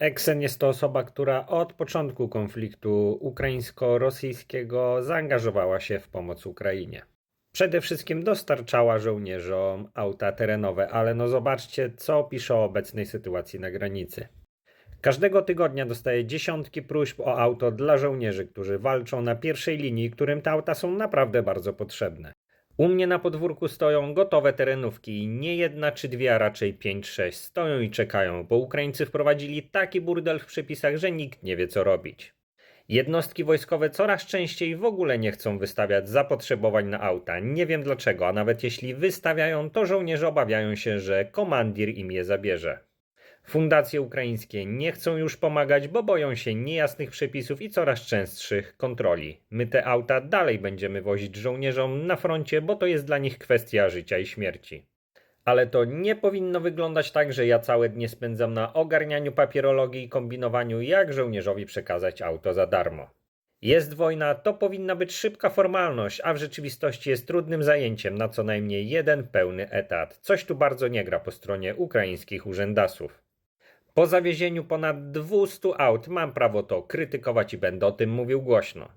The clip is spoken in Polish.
Eksen jest to osoba, która od początku konfliktu ukraińsko-rosyjskiego zaangażowała się w pomoc Ukrainie. Przede wszystkim dostarczała żołnierzom auta terenowe, ale no zobaczcie, co pisze o obecnej sytuacji na granicy. Każdego tygodnia dostaję dziesiątki próśb o auto dla żołnierzy, którzy walczą na pierwszej linii, którym te auta są naprawdę bardzo potrzebne. U mnie na podwórku stoją gotowe terenówki nie jedna czy dwie, a raczej pięć, sześć stoją i czekają, bo Ukraińcy wprowadzili taki burdel w przepisach, że nikt nie wie co robić. Jednostki wojskowe coraz częściej w ogóle nie chcą wystawiać zapotrzebowań na auta. Nie wiem dlaczego, a nawet jeśli wystawiają, to żołnierze obawiają się, że komandir im je zabierze. Fundacje ukraińskie nie chcą już pomagać, bo boją się niejasnych przepisów i coraz częstszych kontroli. My te auta dalej będziemy wozić żołnierzom na froncie, bo to jest dla nich kwestia życia i śmierci. Ale to nie powinno wyglądać tak, że ja całe dnie spędzam na ogarnianiu papierologii i kombinowaniu, jak żołnierzowi przekazać auto za darmo. Jest wojna, to powinna być szybka formalność, a w rzeczywistości jest trudnym zajęciem na co najmniej jeden pełny etat. Coś tu bardzo nie gra po stronie ukraińskich urzędasów. Po zawiezieniu ponad 200 aut mam prawo to krytykować i będę o tym mówił głośno.